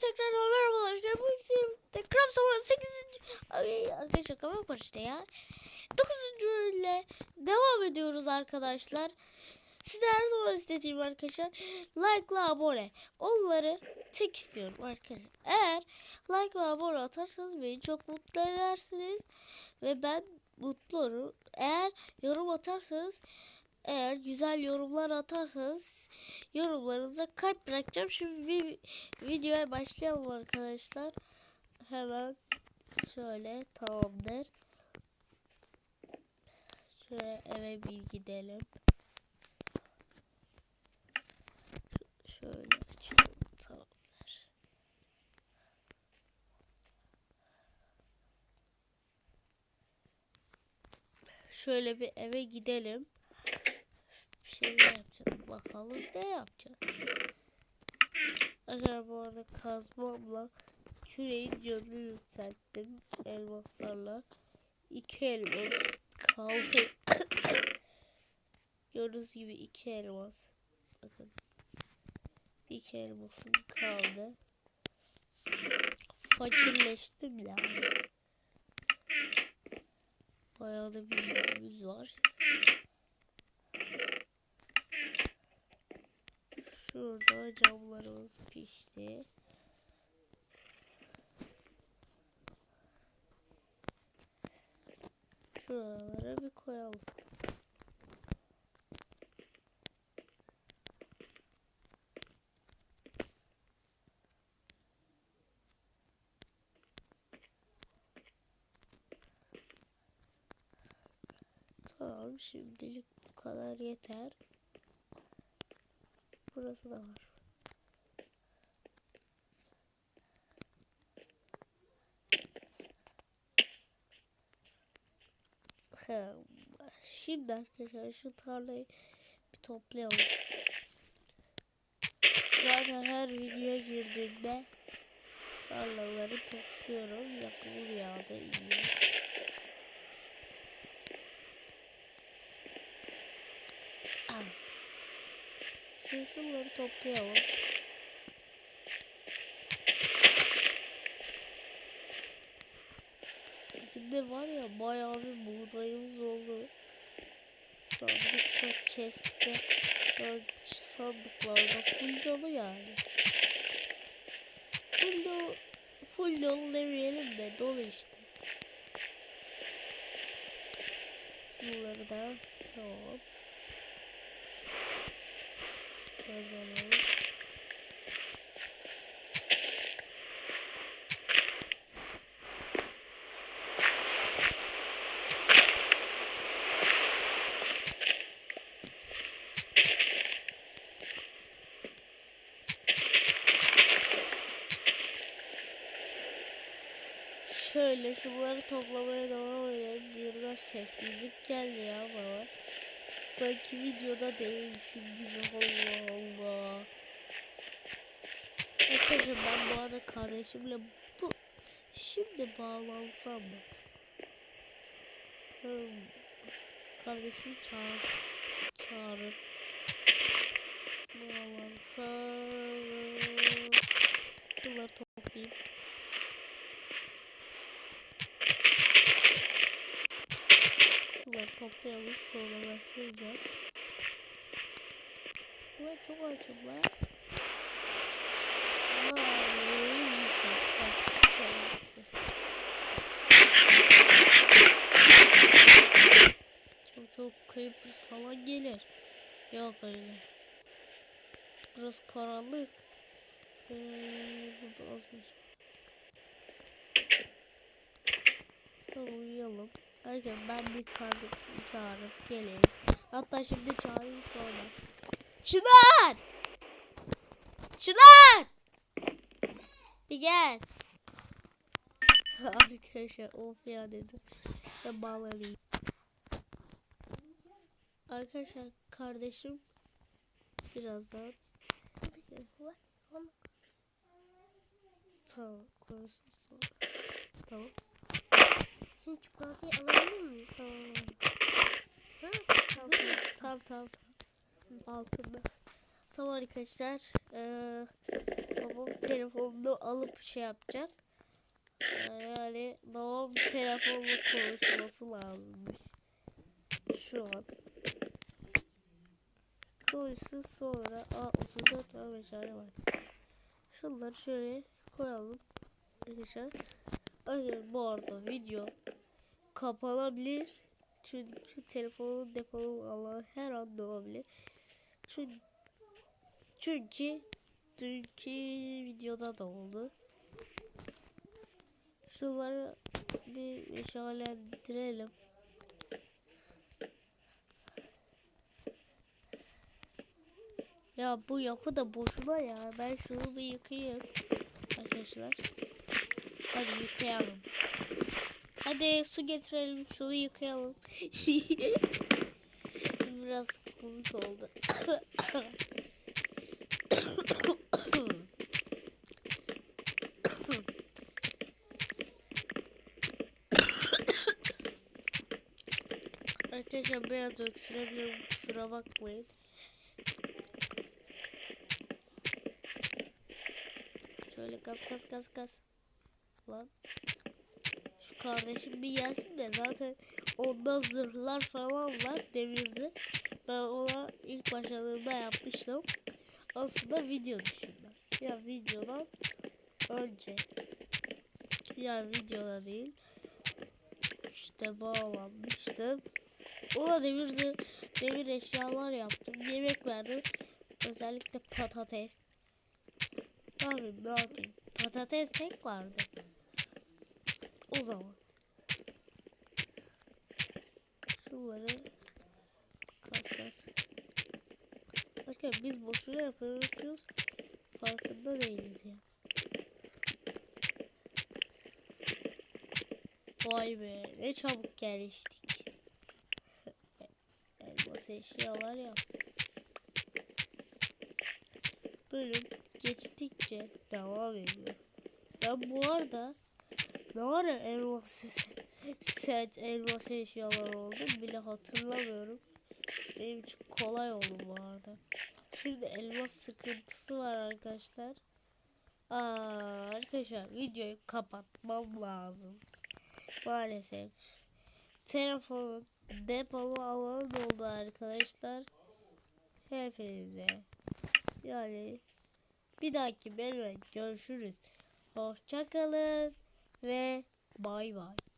tekrar merhabalar. Arkadaşlar tekrar sonra 8. Ay, arkadaşlar kapak var işte ya. 9. ile devam ediyoruz arkadaşlar. Size her zaman istediğim arkadaşlar like ve abone. Onları tek istiyorum arkadaşlar. Eğer like ve abone atarsanız beni çok mutlu edersiniz. Ve ben mutlu olurum. Eğer yorum atarsanız eğer güzel yorumlar atarsanız yorumlarınıza kalp bırakacağım. Şimdi bir videoya başlayalım arkadaşlar. Hemen şöyle tamamdır. Şöyle eve bir gidelim. Şöyle açalım. Tamamdır. Şöyle bir eve gidelim. Bir şey yapacağız. Bakalım ne yapacağız. Arkadaşlar bu arada kazmamla küreğin canını yükselttim elmaslarla. İki elmas kaldı. Gördüğünüz gibi iki elmas. Bakın. İki elmasım kaldı. Fakirleştim yani. Bayağı da bir yolumuz var. Şurada camlarımız pişti. Şuralara bir koyalım. Tamam şimdilik bu kadar yeter. Burası da var. Şimdi arkadaşlar şu tarlayı bir toplayalım. Zaten her videoya girdiğimde tarlaları topluyorum. Yağmur yağdı iniyor. Şu şunları toplayalım. İçinde var ya bayağı bir buğdayımız oldu. Sandıkta, chest'te, yani sandıklarda full dolu yani. Full dolu, full dolu demeyelim de dolu işte. Bunları da tamam. Alalım? Şöyle şunları toplamaya devam edelim. Birden sessizlik geldi ya bana. Belki videoda değilmişim gibi Allah Arkadaşlar ben bu arada kardeşimle bu şimdi bağlansam mı? Hmm. Kardeşimi çağır, çağırıp bağlansam. Şunları toplayayım. Şunları toplayalım sonra ben söyleyeceğim. Ulan çok açım lan. Vay, bak, tamam. Çok kayıp falan gelir. Yok öyle. Burası karanlık. Ee, burada azmış. Tamam uyuyalım. Erken ben bir kardeşimi çağırıp geleyim. Hatta şimdi çağırayım sonra. Çınar! Çınar! Bir gel. Arkadaşlar of ya dedim. Ben bağlanayım. Arkadaşlar kardeşim birazdan Tamam konuşuruz sonra. Tamam. Şimdi çikolatayı alabilir miyim? Tamam. Tamam tamam tamam. tamam. Altında. Tamam arkadaşlar. Ee, babam telefonunu alıp şey yapacak. Ee, Yani babam telefonla konuşması lazımmış. Şu an. Konuşsun sonra. Aa 34 tane meşale var. Şunları şöyle koyalım. Arkadaşlar. Arkadaşlar bu arada video kapanabilir. Çünkü telefonun depolu alanı her an dolabilir. Çünkü, çünkü dünkü videoda da oldu. Şunları bir meşalendirelim. Ya bu yapı da boşuna ya. Ben şunu bir yıkayayım. Arkadaşlar. Hadi yıkayalım. Hadi su getirelim. Şunu yıkayalım. Biraz komik oldu. Arkadaşlar biraz öksürebilirim. Kusura bakmayın. Şöyle gaz gaz gaz gaz. Lan. Şu kardeşim bir gelsin de zaten onda zırhlar falan var demirzi. Ben ona ilk başladığımda yapmıştım. Aslında video dışında. Ya videodan önce. Ya videoda değil. İşte bağlanmıştım. Ona demir, demir eşyalar yaptım. Yemek verdim. Özellikle patates. Ne yapayım ne yapayım. Patates tek vardı. O zaman. Şunları kas kas. Bakın biz boşuna yapıyoruz. Farkında değiliz ya. Vay be ne çabuk geliştik. Elmas eşyalar yaptık. Bölüm geçtikçe devam ediyor. Ben bu arada ne ara elmas set elmas eşyalar oldu bile hatırlamıyorum. Benim için kolay oldu bu arada. Şimdi elmas sıkıntısı var arkadaşlar. Aa, arkadaşlar videoyu kapatmam lazım. Maalesef. Telefonun depolu alanı doldu arkadaşlar. Hepinize. Yani bir dahaki bölümde görüşürüz. Hoşçakalın ve bay bay.